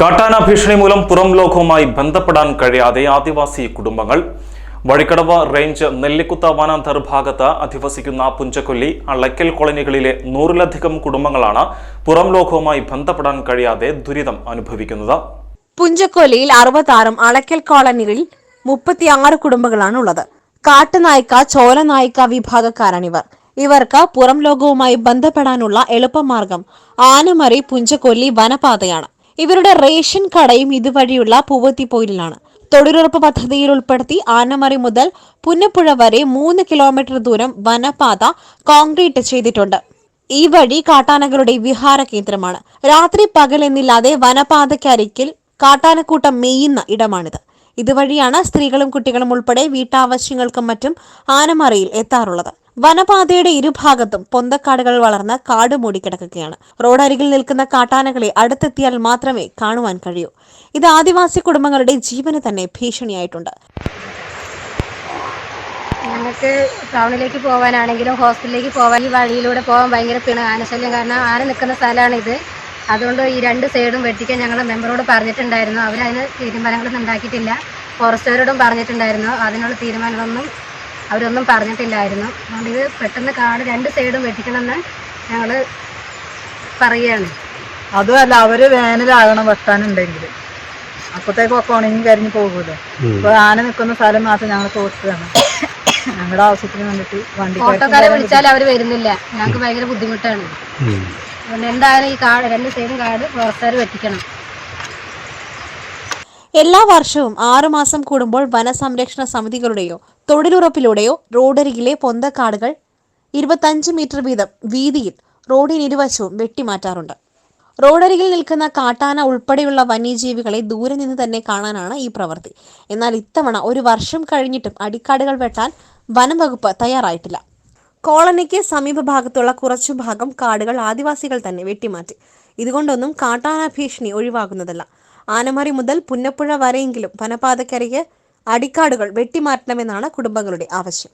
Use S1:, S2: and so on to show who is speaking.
S1: കാട്ടാന ഭീഷണി മൂലം പുറം ലോകവുമായി ബന്ധപ്പെടാൻ കഴിയാതെ ആദിവാസി കുടുംബങ്ങൾ. വഴിക്കടവ് റേഞ്ച് നെല്ലിക്കുത്ത വനാന്തർ ഭാഗത്ത് അധിവസിക്കുന്ന പുഞ്ചക്കൊല്ലി അളയ്ക്കൽ കോളനികളിലെ നൂറിലധികം കുടുംബങ്ങളാണ് പുറം ലോകവുമായി ബന്ധപ്പെടാൻ കഴിയാതെ ദുരിതം അനുഭവിക്കുന്നത്.
S2: പുഞ്ചക്കൊല്ലിയിൽ അറുപത്താറും അളക്കൽ കോളനികളിൽ മുപ്പത്തിയാറ് കുടുംബങ്ങളാണ് ഉള്ളത് കാട്ടുനായ്ക്ക ചോലനായ്ക്ക വിഭാഗക്കാരാണിവർ. ഇവർക്ക് പുറം ലോകവുമായി ബന്ധപ്പെടാനുള്ള എളുപ്പമാർഗം ആനമറി പുഞ്ചക്കൊല്ലി വനപാതയാണ്. ഇവരുടെ റേഷൻ കടയും ഇതുവഴിയുള്ള പൂവത്തിപ്പോയിലാണ്. തൊഴിലുറപ്പ് പദ്ധതിയിൽ ഉൾപ്പെടുത്തി ആനമറി മുതൽ പുന്നപ്പുഴ വരെ മൂന്ന് കിലോമീറ്റർ ദൂരം വനപാത കോൺക്രീറ്റ് ചെയ്തിട്ടുണ്ട്. ഈ വഴി കാട്ടാനകളുടെ വിഹാര കേന്ദ്രമാണ്. രാത്രി പകൽ എന്നില്ലാതെ വനപാതയ്ക്കരികിൽ കാട്ടാനക്കൂട്ടം മെയ്യുന്ന ഇടമാണിത്. ഇതുവഴിയാണ് സ്ത്രീകളും കുട്ടികളും ഉൾപ്പെടെ വീട്ടാവശ്യങ്ങൾക്കും മറ്റും ആനമറയിൽ എത്താറുള്ളത്. വനപാതയുടെ ഇരുഭാഗത്തും പൊന്തക്കാടുകൾ വളർന്ന് കാട് മൂടിക്കിടക്കുകയാണ്. റോഡരികിൽ നിൽക്കുന്ന കാട്ടാനകളെ അടുത്തെത്തിയാൽ മാത്രമേ കാണുവാൻ കഴിയൂ. ഇത് ആദിവാസി കുടുംബങ്ങളുടെ ജീവന് തന്നെ ഭീഷണിയായിട്ടുണ്ട്.
S3: ഞങ്ങൾക്ക് ടൗണിലേക്ക് പോകാനാണെങ്കിലും ഹോസ്പിറ്റലിലേക്ക് പോകാൻ ഈ വഴിയിലൂടെ പോകാൻ ഭയങ്കര പിണ ആനശല്യം കാരണം ആന നിൽക്കുന്ന സ്ഥലമാണിത് അതുകൊണ്ട് ഈ രണ്ട് സൈഡും വെട്ടിക്കാൻ ഞങ്ങൾ മെമ്പറോട് പറഞ്ഞിട്ടുണ്ടായിരുന്നു. അവരതിന് തീരുമാനങ്ങളൊന്നും ഉണ്ടാക്കിയിട്ടില്ല. ഫോറസ്റ്റുകാരോടും പറഞ്ഞിട്ടുണ്ടായിരുന്നു. അതിനുള്ള തീരുമാനങ്ങളൊന്നും അവരൊന്നും പറഞ്ഞിട്ടില്ലായിരുന്നു. അതുകൊണ്ട് ഇത് പെട്ടെന്ന് കാട് രണ്ട് സൈഡും വെട്ടിക്കണമെന്ന് ഞങ്ങൾ പറയുകയാണ്.
S4: അതുമല്ല അവർ വേനലാകണം വെട്ടാനുണ്ടെങ്കിൽ. അപ്പത്തേക്കൊക്കെ ഉണങ്ങി കരിഞ്ഞു പോകുമല്ലോ. അപ്പൊ ആന നിൽക്കുന്ന സ്ഥലം മാത്രം ഞങ്ങൾ തോറ്റതാണ്. ഞങ്ങളുടെ ആവശ്യത്തിന് വേണ്ടിട്ട് വണ്ടി
S3: ഓട്ടോക്കാരെ വിളിച്ചാൽ അവർ വരുന്നില്ല. ഞങ്ങൾക്ക് ഭയങ്കര ബുദ്ധിമുട്ടാണ്. അതുകൊണ്ട് എന്തായാലും ഈ കാട് രണ്ട് സൈഡും കാട് ഫോറസ്റ്റുകാർ വെട്ടിക്കണം.
S2: എല്ലാ വർഷവും ആറുമാസം കൂടുമ്പോൾ വനസംരക്ഷണ സമിതികളുടെയോ തൊഴിലുറപ്പിലൂടെയോ റോഡരികിലെ പൊന്തക്കാടുകൾ ഇരുപത്തഞ്ച് മീറ്റർ വീതം വീതിയിൽ റോഡിനിരുവശവും വെട്ടിമാറ്റാറുണ്ട്. റോഡരികിൽ നിൽക്കുന്ന കാട്ടാന ഉൾപ്പെടെയുള്ള വന്യജീവികളെ ദൂരെ നിന്ന് തന്നെ കാണാനാണ് ഈ പ്രവൃത്തി. എന്നാൽ ഇത്തവണ ഒരു വർഷം കഴിഞ്ഞിട്ടും അടിക്കാടുകൾ വെട്ടാൻ വനം വകുപ്പ് തയ്യാറായിട്ടില്ല. കോളനിക്ക് സമീപ ഭാഗത്തുള്ള കുറച്ചു ഭാഗം കാടുകൾ ആദിവാസികൾ തന്നെ വെട്ടിമാറ്റി. ഇതുകൊണ്ടൊന്നും കാട്ടാന ഭീഷണി ഒഴിവാകുന്നതല്ല. ആനമറി മുതൽ പുന്നപ്പുഴ വരെയെങ്കിലും വനപാതക്കരികെ അടിക്കാടുകൾ വെട്ടിമാറ്റണമെന്നാണ് കുടുംബങ്ങളുടെ ആവശ്യം.